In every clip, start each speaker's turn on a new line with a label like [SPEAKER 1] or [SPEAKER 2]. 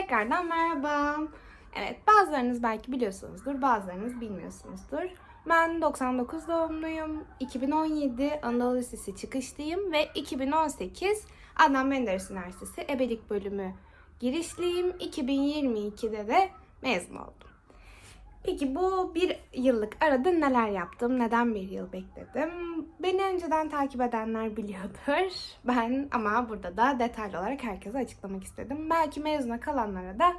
[SPEAKER 1] Tekrardan merhaba. Evet bazılarınız belki biliyorsunuzdur, bazılarınız bilmiyorsunuzdur. Ben 99 doğumluyum. 2017 Anadolu Lisesi çıkışlıyım ve 2018 Adnan Menderes Üniversitesi Ebelik Bölümü girişliyim. 2022'de de mezun oldum. Peki bu bir yıllık arada neler yaptım? Neden bir yıl bekledim? Beni önceden takip edenler biliyordur. Ben ama burada da detaylı olarak herkese açıklamak istedim. Belki mezuna kalanlara da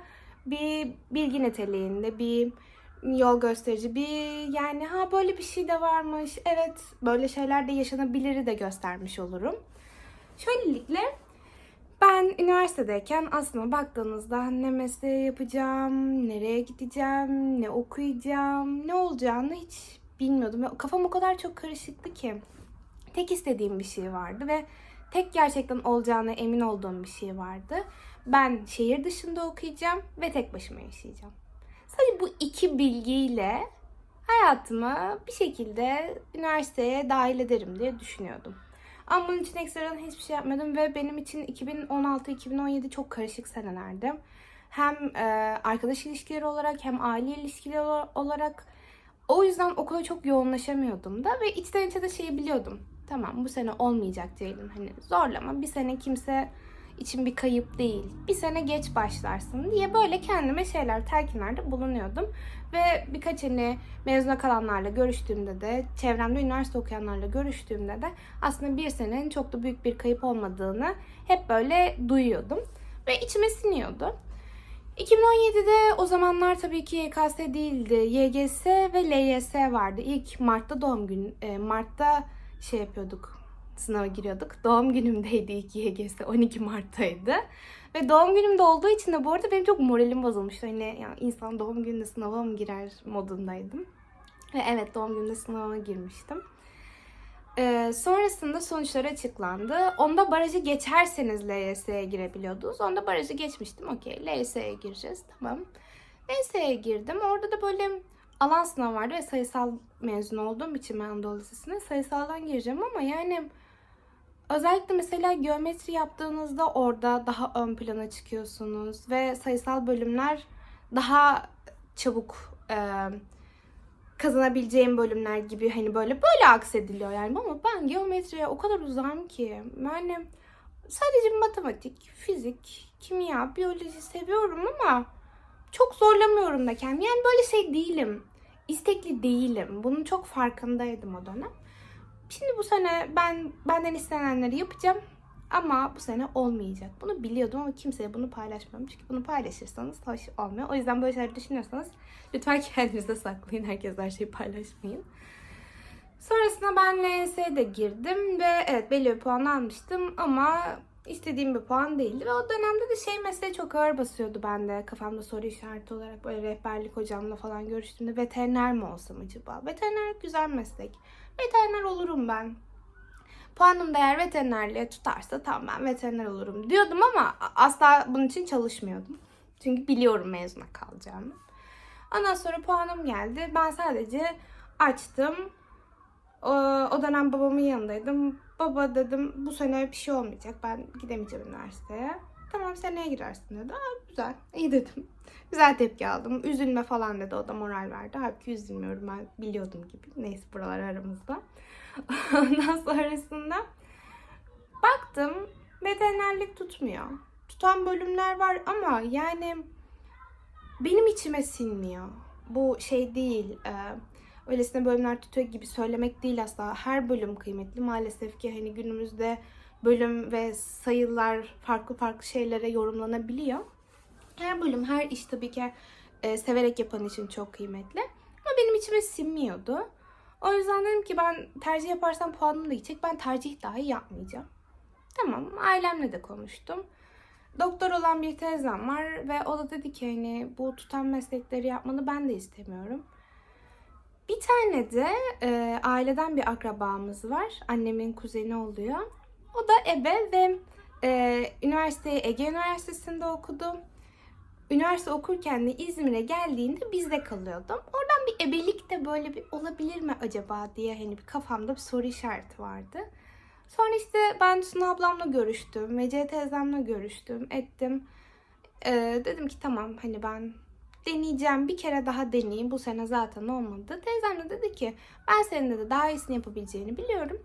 [SPEAKER 1] bir bilgi niteliğinde bir yol gösterici bir yani ha böyle bir şey de varmış. Evet böyle şeyler de yaşanabiliri de göstermiş olurum. Şöylelikle ben üniversitedeyken aslında baktığınızda ne mesleği yapacağım, nereye gideceğim, ne okuyacağım, ne olacağını hiç bilmiyordum. Kafam o kadar çok karışıktı ki. Tek istediğim bir şey vardı ve tek gerçekten olacağına emin olduğum bir şey vardı. Ben şehir dışında okuyacağım ve tek başıma yaşayacağım. Sadece bu iki bilgiyle hayatımı bir şekilde üniversiteye dahil ederim diye düşünüyordum. Ama bunun için ekstradan hiçbir şey yapmadım ve benim için 2016-2017 çok karışık senelerdi. Hem e, arkadaş ilişkileri olarak hem aile ilişkileri olarak o yüzden okula çok yoğunlaşamıyordum da ve içten içe de şeyi biliyordum. Tamam bu sene olmayacak Ceylin hani zorlama bir sene kimse için bir kayıp değil. Bir sene geç başlarsın diye böyle kendime şeyler, telkinlerde bulunuyordum. Ve birkaç hani mezuna kalanlarla görüştüğümde de, çevremde üniversite okuyanlarla görüştüğümde de aslında bir senenin çok da büyük bir kayıp olmadığını hep böyle duyuyordum. Ve içime siniyordu. 2017'de o zamanlar tabii ki YKS değildi. YGS ve LYS vardı. İlk Mart'ta doğum günü, e, Mart'ta şey yapıyorduk, sınava giriyorduk. Doğum günümdeydi ilk YGS, 12 Mart'taydı. Ve doğum günümde olduğu için de bu arada benim çok moralim bozulmuştu. Hani yani insan doğum gününde sınava mı girer modundaydım. Ve evet doğum gününde sınava girmiştim. Ee, sonrasında sonuçlar açıklandı. Onda barajı geçerseniz LYS'ye girebiliyordunuz. Onda barajı geçmiştim. Okey LYS'ye gireceğiz. Tamam. LYS'ye girdim. Orada da böyle alan sınavı vardı ve sayısal mezun olduğum için ben Anadolu Lisesi'ne sayısaldan gireceğim ama yani özellikle mesela geometri yaptığınızda orada daha ön plana çıkıyorsunuz ve sayısal bölümler daha çabuk e, kazanabileceğim bölümler gibi hani böyle böyle aksediliyor yani ama ben geometriye o kadar uzağım ki yani sadece matematik, fizik, kimya, biyoloji seviyorum ama çok zorlamıyorum da kendimi. Yani böyle şey değilim. istekli değilim. Bunun çok farkındaydım o dönem. Şimdi bu sene ben benden istenenleri yapacağım. Ama bu sene olmayacak. Bunu biliyordum ama kimseye bunu paylaşmıyorum. Çünkü bunu paylaşırsanız hoş olmuyor. O yüzden böyle şeyler düşünüyorsanız lütfen kendinizde saklayın. Herkes her şeyi paylaşmayın. Sonrasında ben LYS'ye de girdim ve evet belli bir puan almıştım ama istediğim bir puan değildi. Ve o dönemde de şey mesleği çok ağır basıyordu bende. Kafamda soru işareti olarak böyle rehberlik hocamla falan görüştüğümde veteriner mi olsam acaba? Veteriner güzel meslek. Veteriner olurum ben. Puanım da eğer veterinerliğe tutarsa tamam ben veteriner olurum diyordum ama asla bunun için çalışmıyordum. Çünkü biliyorum mezuna kalacağımı. Ondan sonra puanım geldi. Ben sadece açtım. O dönem babamın yanındaydım. Baba dedim bu sene bir şey olmayacak. Ben gidemeyeceğim üniversiteye. Tamam seneye girersin dedi. Aa, güzel. İyi dedim. Güzel tepki aldım. Üzülme falan dedi. O da moral verdi. Halbuki üzülmüyorum ben biliyordum gibi. Neyse buralar aramızda. Ondan sonrasında baktım veterinerlik tutmuyor. Tutan bölümler var ama yani benim içime sinmiyor. Bu şey değil. E, öylesine bölümler tutuyor gibi söylemek değil asla. Her bölüm kıymetli. Maalesef ki hani günümüzde bölüm ve sayılar farklı farklı şeylere yorumlanabiliyor. Her bölüm, her iş tabii ki e, severek yapan için çok kıymetli. Ama benim içime sinmiyordu. O yüzden dedim ki ben tercih yaparsam puanım da gidecek. Ben tercih dahi yapmayacağım. Tamam ailemle de konuştum. Doktor olan bir teyzem var ve o da dedi ki hani bu tutan meslekleri yapmanı ben de istemiyorum. Bir tane de e, aileden bir akrabamız var. Annemin kuzeni oluyor. O da ebe ve e, üniversiteyi Ege Üniversitesi'nde okudu. Üniversite okurken de İzmir'e geldiğinde bizde kalıyordum. Oradan bir ebelik de böyle bir olabilir mi acaba diye hani bir kafamda bir soru işareti vardı. Sonra işte ben Suna ablamla görüştüm, Mece teyzemle görüştüm, ettim. Ee, dedim ki tamam hani ben deneyeceğim bir kere daha deneyeyim. Bu sene zaten olmadı. Teyzem de dedi ki ben senin de daha iyisini yapabileceğini biliyorum.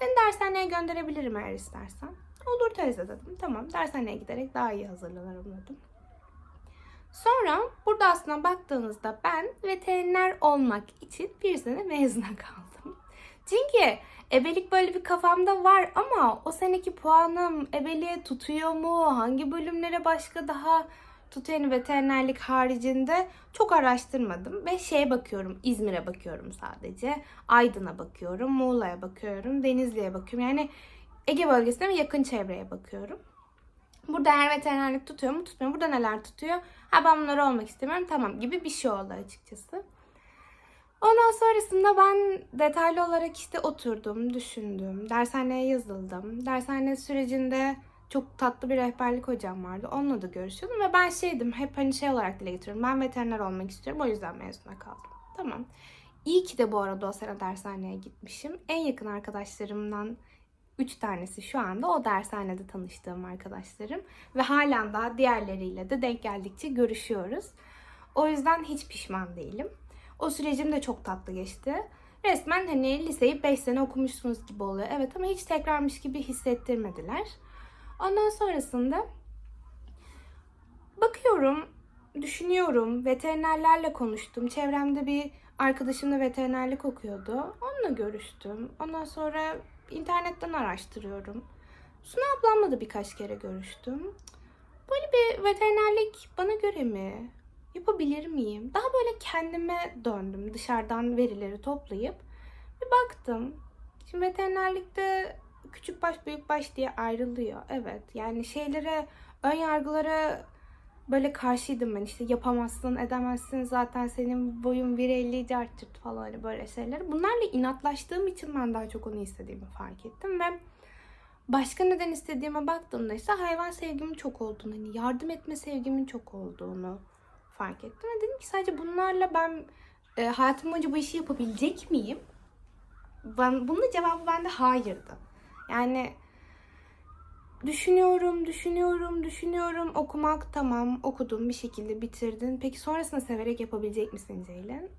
[SPEAKER 1] Seni dershaneye gönderebilirim eğer istersen. Olur teyze dedim. Tamam dershaneye giderek daha iyi hazırlanırım dedim. Sonra burada aslında baktığınızda ben veteriner olmak için bir sene mezuna kaldım. Çünkü ebelik böyle bir kafamda var ama o seneki puanım ebeliğe tutuyor mu? Hangi bölümlere başka daha tutuyor yani veterinerlik haricinde çok araştırmadım. Ve şeye bakıyorum İzmir'e bakıyorum sadece. Aydın'a bakıyorum, Muğla'ya bakıyorum, Denizli'ye bakıyorum. Yani Ege bölgesine ve yakın çevreye bakıyorum. Burada eğer veterinerlik tutuyor mu tutmuyor mu? Burada neler tutuyor? Ha ben bunları olmak istemiyorum tamam gibi bir şey oldu açıkçası. Ondan sonrasında ben detaylı olarak işte oturdum, düşündüm. Dershaneye yazıldım. Dershane sürecinde çok tatlı bir rehberlik hocam vardı. Onunla da görüşüyordum ve ben şeydim hep hani şey olarak dile getiriyorum. Ben veteriner olmak istiyorum o yüzden mezuna kaldım. Tamam. İyi ki de bu arada o sene dershaneye gitmişim. En yakın arkadaşlarımdan üç tanesi şu anda o dershanede tanıştığım arkadaşlarım. Ve halen daha diğerleriyle de denk geldikçe görüşüyoruz. O yüzden hiç pişman değilim. O sürecim de çok tatlı geçti. Resmen hani liseyi 5 sene okumuşsunuz gibi oluyor. Evet ama hiç tekrarmış gibi hissettirmediler. Ondan sonrasında bakıyorum, düşünüyorum, veterinerlerle konuştum. Çevremde bir arkadaşım da veterinerlik okuyordu. Onunla görüştüm. Ondan sonra internetten araştırıyorum. Suna ablamla da birkaç kere görüştüm. Böyle bir veterinerlik bana göre mi? Yapabilir miyim? Daha böyle kendime döndüm. Dışarıdan verileri toplayıp bir baktım. Şimdi veterinerlikte küçük baş büyük baş diye ayrılıyor. Evet yani şeylere ön yargılara böyle karşıydım ben işte yapamazsın edemezsin zaten senin boyun 1.50 cartırt falan hani böyle şeyler. Bunlarla inatlaştığım için ben daha çok onu istediğimi fark ettim ve başka neden istediğime baktığımda ise hayvan sevgimin çok olduğunu hani yardım etme sevgimin çok olduğunu fark ettim ve dedim ki sadece bunlarla ben e, hayatım boyunca bu işi yapabilecek miyim? Ben, bunun cevabı bende hayırdı. Yani düşünüyorum, düşünüyorum, düşünüyorum. Okumak tamam, okudun bir şekilde bitirdin. Peki sonrasında severek yapabilecek misin Ceylin?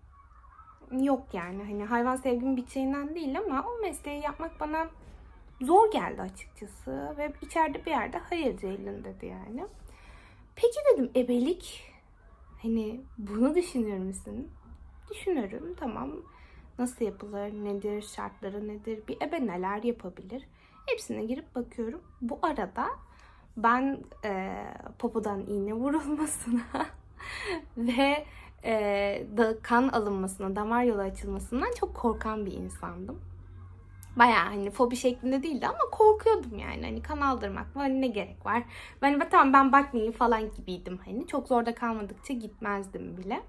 [SPEAKER 1] Yok yani. Hani hayvan sevgim biteceğinden değil ama o mesleği yapmak bana zor geldi açıkçası. Ve içeride bir yerde hayır Ceylin dedi yani. Peki dedim ebelik hani bunu düşünür müsün? Düşünürüm tamam. Nasıl yapılır, nedir, şartları nedir, bir ebe neler yapabilir? Hepsine girip bakıyorum. Bu arada ben e, popodan iğne vurulmasına ve e, da kan alınmasına, damar yolu açılmasından çok korkan bir insandım. Bayağı hani fobi şeklinde değildi ama korkuyordum yani. Hani kan aldırmak? Hani ne gerek var? Ben hani, tamam ben bakmayayım falan gibiydim hani. Çok zorda kalmadıkça gitmezdim bile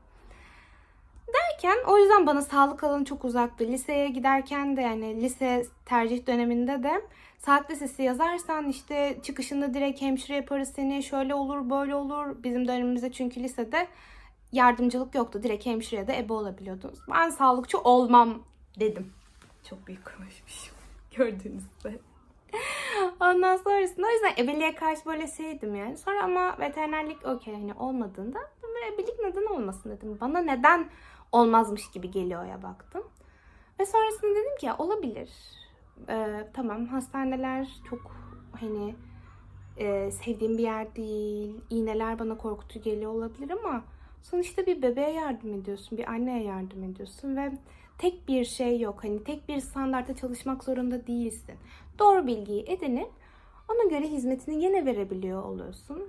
[SPEAKER 1] derken o yüzden bana sağlık alanı çok uzaktı. Liseye giderken de yani lise tercih döneminde de saat lisesi yazarsan işte çıkışında direkt hemşire yaparız seni şöyle olur böyle olur. Bizim dönemimizde çünkü lisede yardımcılık yoktu. Direkt hemşireye de ebe olabiliyordunuz. Ben sağlıkçı olmam dedim. Çok büyük konuşmuşum. Gördüğünüz gibi. Ondan sonrasında o yüzden ebeliğe karşı böyle şeydim yani. Sonra ama veterinerlik okey hani olmadığında ebelik neden olmasın dedim. Bana neden olmazmış gibi geliyor ya baktım. Ve sonrasında dedim ki ya olabilir. Ee, tamam hastaneler çok hani e, sevdiğim bir yer değil. İğneler bana korkutucu geliyor olabilir ama sonuçta bir bebeğe yardım ediyorsun, bir anneye yardım ediyorsun ve tek bir şey yok. Hani tek bir standartta çalışmak zorunda değilsin. Doğru bilgiyi edinip ona göre hizmetini yine verebiliyor oluyorsun.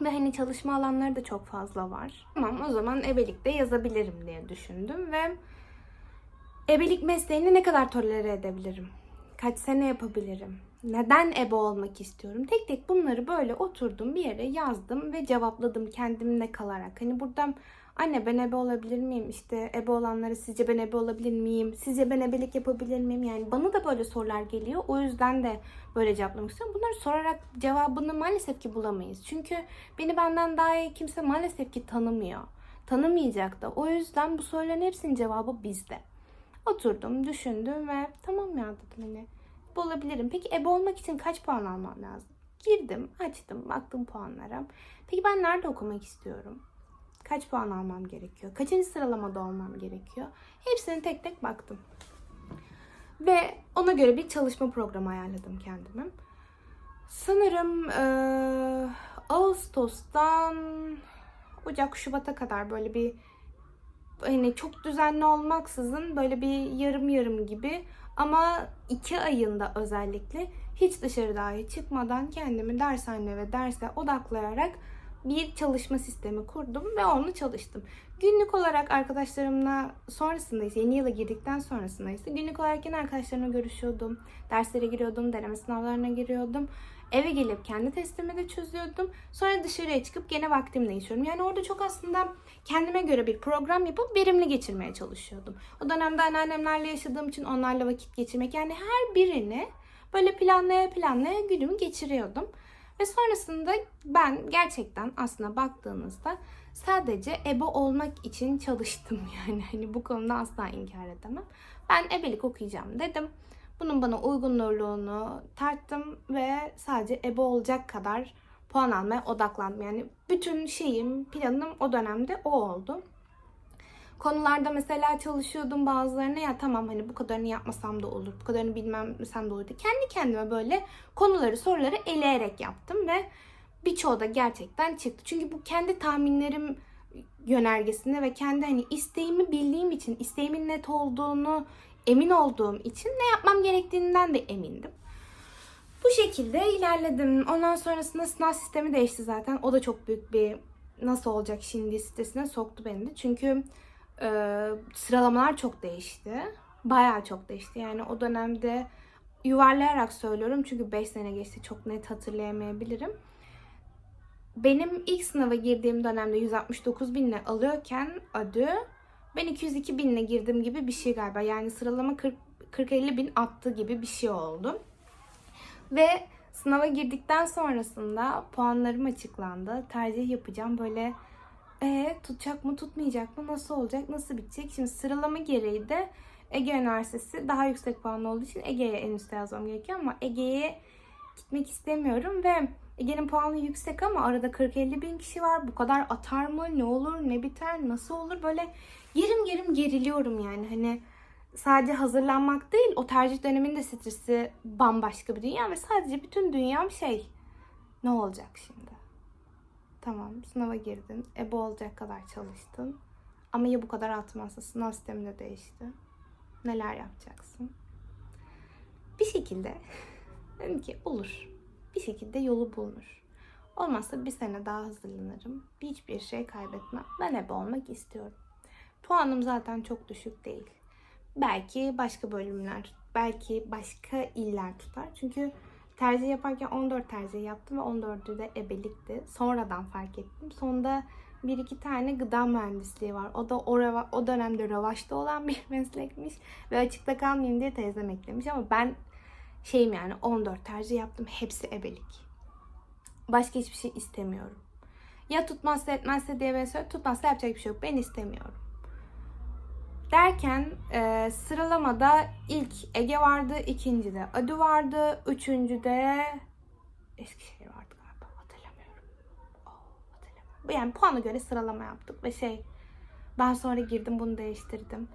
[SPEAKER 1] Ve hani çalışma alanları da çok fazla var. Tamam o zaman ebelikte yazabilirim diye düşündüm ve ebelik mesleğini ne kadar tolere edebilirim? Kaç sene yapabilirim? Neden ebe olmak istiyorum? Tek tek bunları böyle oturdum bir yere yazdım ve cevapladım kendimle kalarak. Hani burada anne ben ebe olabilir miyim? İşte ebe olanlara sizce ben ebe olabilir miyim? Sizce ben ebelik yapabilir miyim? Yani bana da böyle sorular geliyor. O yüzden de böyle cevaplamak istiyorum. Bunları sorarak cevabını maalesef ki bulamayız. Çünkü beni benden daha iyi kimse maalesef ki tanımıyor. Tanımayacak da. O yüzden bu soruların hepsinin cevabı bizde. Oturdum, düşündüm ve tamam ya dedim hani bu olabilirim. Peki ebe olmak için kaç puan almam lazım? Girdim, açtım, baktım puanlara. Peki ben nerede okumak istiyorum? Kaç puan almam gerekiyor? Kaçıncı sıralamada olmam gerekiyor? Hepsini tek tek baktım. Ve ona göre bir çalışma programı ayarladım kendime. Sanırım eee, Ağustos'tan Ocak, Şubat'a kadar böyle bir hani çok düzenli olmaksızın böyle bir yarım yarım gibi ama iki ayında özellikle hiç dışarı dahi çıkmadan kendimi dershane ve derse odaklayarak bir çalışma sistemi kurdum ve onu çalıştım. Günlük olarak arkadaşlarımla sonrasında ise yeni yıla girdikten sonrasında ise günlük olarak yine arkadaşlarımla görüşüyordum. Derslere giriyordum, deneme sınavlarına giriyordum. Eve gelip kendi testimi de çözüyordum. Sonra dışarıya çıkıp gene vaktimi değiştiriyorum. Yani orada çok aslında kendime göre bir program yapıp verimli geçirmeye çalışıyordum. O dönemde anneannemlerle yaşadığım için onlarla vakit geçirmek yani her birini böyle planlaya planlaya günümü geçiriyordum. Ve sonrasında ben gerçekten aslında baktığınızda sadece ebe olmak için çalıştım yani. Hani bu konuda asla inkar edemem. Ben ebelik okuyacağım dedim. Bunun bana uygunluğunu tarttım ve sadece ebe olacak kadar puan almaya odaklandım. Yani bütün şeyim, planım o dönemde o oldu. Konularda mesela çalışıyordum bazılarına ya tamam hani bu kadarını yapmasam da olur, bu kadarını bilmemsem de olur diye. Kendi kendime böyle konuları, soruları eleyerek yaptım ve birçoğu da gerçekten çıktı. Çünkü bu kendi tahminlerim yönergesinde ve kendi hani isteğimi bildiğim için, isteğimin net olduğunu emin olduğum için ne yapmam gerektiğinden de emindim. Bu şekilde ilerledim. Ondan sonrasında sınav sistemi değişti zaten. O da çok büyük bir nasıl olacak şimdi sitesine soktu beni de. Çünkü e, sıralamalar çok değişti. Bayağı çok değişti. Yani o dönemde yuvarlayarak söylüyorum çünkü 5 sene geçti çok net hatırlayamayabilirim. Benim ilk sınava girdiğim dönemde 169 binle alıyorken adı ben 202 binle girdim gibi bir şey galiba. Yani sıralama 40-50 bin attı gibi bir şey oldu. Ve sınava girdikten sonrasında puanlarım açıklandı. Tercih yapacağım. Böyle e, tutacak mı tutmayacak mı nasıl olacak nasıl bitecek. Şimdi sıralama gereği de Ege Üniversitesi daha yüksek puanlı olduğu için Ege'ye en üstte yazmam gerekiyor ama Ege'ye gitmek istemiyorum ve Ege'nin puanı yüksek ama arada 40-50 bin kişi var. Bu kadar atar mı? Ne olur? Ne biter? Nasıl olur? Böyle gerim gerim geriliyorum yani. Hani sadece hazırlanmak değil o tercih döneminde stresi bambaşka bir dünya ve sadece bütün dünyam şey ne olacak şimdi? Tamam sınava girdin. Ebe olacak kadar çalıştın. Ama ya bu kadar atmazsa sınav sistemi de değişti. Neler yapacaksın? Bir şekilde dedim ki olur. Bir şekilde yolu bulunur. Olmazsa bir sene daha hazırlanırım. Hiçbir şey kaybetmem. Ben ebe olmak istiyorum. Puanım zaten çok düşük değil. Belki başka bölümler, belki başka iller tutar. Çünkü tercih yaparken 14 tercih yaptım ve 14'ü de ebelikti. Sonradan fark ettim. Sonunda bir iki tane gıda mühendisliği var. O da o, o dönemde revaçta olan bir meslekmiş. Ve açıkta kalmayayım diye teyzem eklemiş. Ama ben şeyim yani 14 tercih yaptım. Hepsi ebelik. Başka hiçbir şey istemiyorum. Ya tutmazsa etmezse diye ben söylüyorum. Tutmazsa yapacak bir şey yok. Ben istemiyorum. Derken e, sıralamada ilk Ege vardı, ikinci de Adı vardı, üçüncü de Eskişehir vardı galiba hatırlamıyorum. Oh, hatırlamıyorum. Yani puana göre sıralama yaptık ve şey ben sonra girdim bunu değiştirdim.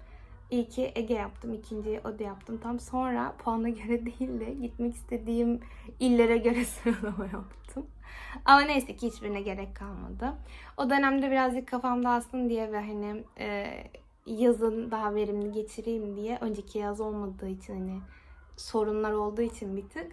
[SPEAKER 1] İlki Ege yaptım, ikinciyi Ode yaptım. Tam sonra puana göre değil de gitmek istediğim illere göre sıralama yaptım. Ama neyse ki hiçbirine gerek kalmadı. O dönemde birazcık kafam dağılsın diye ve hani e, yazın daha verimli geçireyim diye önceki yaz olmadığı için hani sorunlar olduğu için bir tık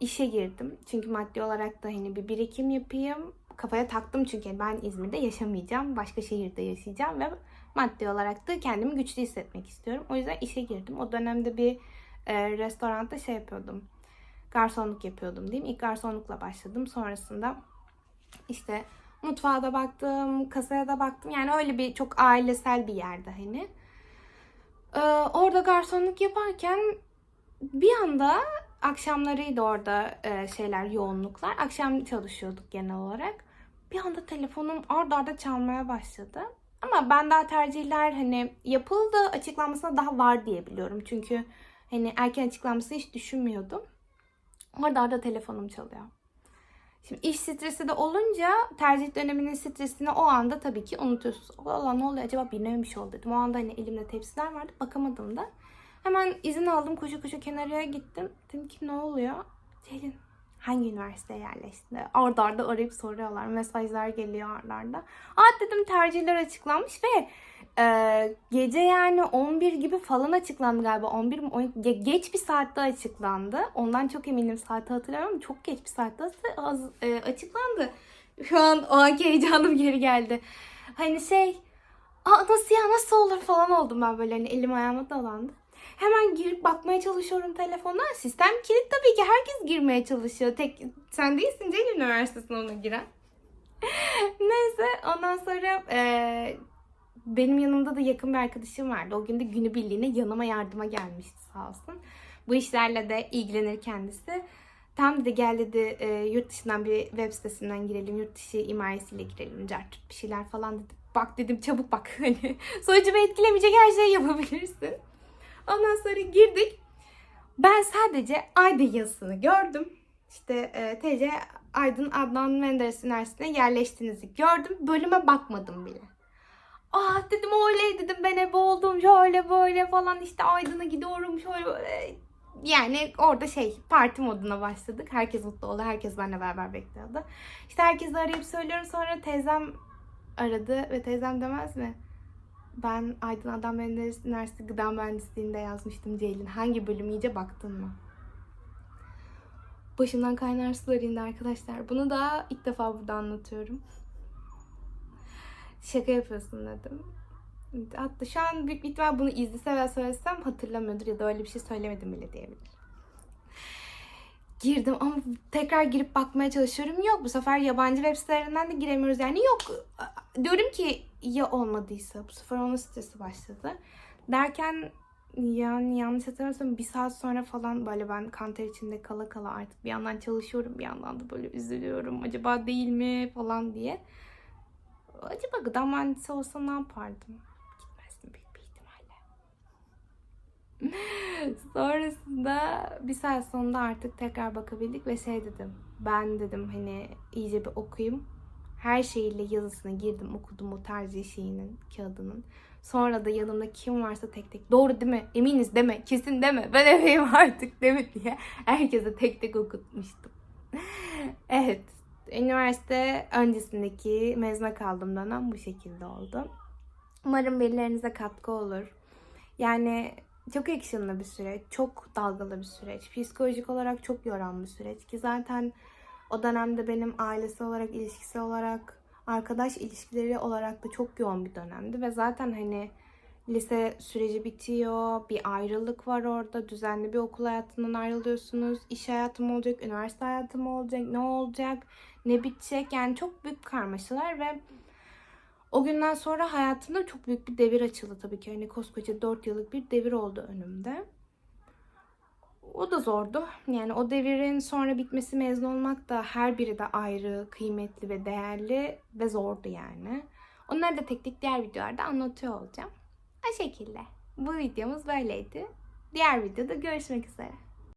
[SPEAKER 1] işe girdim. Çünkü maddi olarak da hani bir birikim yapayım. Kafaya taktım çünkü ben İzmir'de yaşamayacağım. Başka şehirde yaşayacağım ve maddi olarak da kendimi güçlü hissetmek istiyorum. O yüzden işe girdim. O dönemde bir e, restoranda şey yapıyordum. Garsonluk yapıyordum diyeyim. İlk garsonlukla başladım. Sonrasında işte Mutfağa da baktım, kasaya da baktım. Yani öyle bir çok ailesel bir yerde hani. Ee, orada garsonluk yaparken bir anda akşamlarıydı orada e, şeyler yoğunluklar. Akşam çalışıyorduk genel olarak. Bir anda telefonum arda arda çalmaya başladı. Ama ben daha tercihler hani yapıldı açıklanmasına daha var diye biliyorum. Çünkü hani erken açıklanması hiç düşünmüyordum. Orada arda telefonum çalıyor. Şimdi iş stresi de olunca tercih döneminin stresini o anda tabii ki unutuyorsunuz. Allah ne oluyor acaba birine mi oldu dedim. O anda hani elimde tepsiler vardı bakamadım da. Hemen izin aldım koşu koşu kenarıya gittim. Dedim ki ne oluyor? Celin hangi üniversiteye yerleştin? Arda arda arayıp soruyorlar. Mesajlar geliyor arda arda. Aa dedim tercihler açıklanmış ve e, gece yani 11 gibi falan açıklandı galiba. 11 mi? on- ge- geç bir saatte açıklandı. Ondan çok eminim saati hatırlamıyorum. Çok geç bir saatte az- e, açıklandı. Şu an o anki heyecanım geri geldi. Hani şey Aa nasıl ya nasıl olur falan oldum ben böyle hani elim ayağıma dolandı. Hemen girip bakmaya çalışıyorum telefona. Sistem kilit tabii ki herkes girmeye çalışıyor. Tek sen değilsin Ceylin Üniversitesi'ne ona giren. Neyse ondan sonra e, benim yanımda da yakın bir arkadaşım vardı. O gün de günübirliğine yanıma yardıma gelmişti sağ olsun. Bu işlerle de ilgilenir kendisi. Tam dedi gel dedi e, yurt dışından bir web sitesinden girelim. Yurt dışı himayesiyle girelim. Cart bir şeyler falan dedi. Bak dedim çabuk bak. Hani sonucumu etkilemeyecek her şeyi yapabilirsin. Ondan sonra girdik. Ben sadece Aydın yazısını gördüm. İşte e, TC Aydın Adnan Menderes Üniversitesi'ne yerleştiğinizi gördüm. Bölüme bakmadım bile. Ah dedim oley dedim ben ebe oldum şöyle böyle falan işte Aydın'a gidiyorum şöyle böyle. Yani orada şey parti moduna başladık. Herkes mutlu oldu. Herkes benimle beraber bekliyordu. İşte herkesi arayıp söylüyorum. Sonra teyzem aradı ve teyzem demez mi? Ben Aydın Adam Üniversitesi Gıda Mühendisliği'nde yazmıştım Ceylin. Hangi bölüm iyice baktın mı? Başımdan kaynar sular indi arkadaşlar. Bunu da ilk defa burada anlatıyorum. Şaka yapıyorsun dedim. Hatta şu an büyük ihtimal bunu izlese ve söylesem hatırlamıyordur ya da öyle bir şey söylemedim bile diyebilir. Girdim ama tekrar girip bakmaya çalışıyorum. Yok bu sefer yabancı web sitelerinden de giremiyoruz. Yani yok diyorum ki ya olmadıysa bu sefer onun sitesi başladı. Derken yani yanlış hatırlamıyorsam bir saat sonra falan böyle ben kanter içinde kala kala artık bir yandan çalışıyorum bir yandan da böyle üzülüyorum. Acaba değil mi falan diye. Acaba gıda mühendisi olsa ne yapardım? Gitmezdim büyük bir ihtimalle. Sonrasında bir saat sonunda artık tekrar bakabildik ve şey dedim. Ben dedim hani iyice bir okuyayım. Her şeyiyle yazısına girdim okudum o tercih şeyinin kağıdının. Sonra da yanımda kim varsa tek tek doğru değil mi? Eminiz deme, kesin deme. Ben eveyim artık değil mi diye herkese tek tek okutmuştum. evet. Üniversite öncesindeki mezuna kaldığım dönem bu şekilde oldu. Umarım birilerinize katkı olur. Yani çok actionlı bir süreç, çok dalgalı bir süreç. Psikolojik olarak çok yoran bir süreç ki zaten o dönemde benim ailesi olarak, ilişkisi olarak, arkadaş ilişkileri olarak da çok yoğun bir dönemdi ve zaten hani lise süreci bitiyor, bir ayrılık var orada, düzenli bir okul hayatından ayrılıyorsunuz, iş hayatım olacak, üniversite hayatım olacak, ne olacak, ne bitecek yani çok büyük karmaşalar ve o günden sonra hayatımda çok büyük bir devir açıldı tabii ki. Hani koskoca 4 yıllık bir devir oldu önümde. O da zordu. Yani o devirin sonra bitmesi mezun olmak da her biri de ayrı, kıymetli ve değerli ve zordu yani. Onları da tek tek diğer videolarda anlatıyor olacağım. O şekilde. Bu videomuz böyleydi. Diğer videoda görüşmek üzere.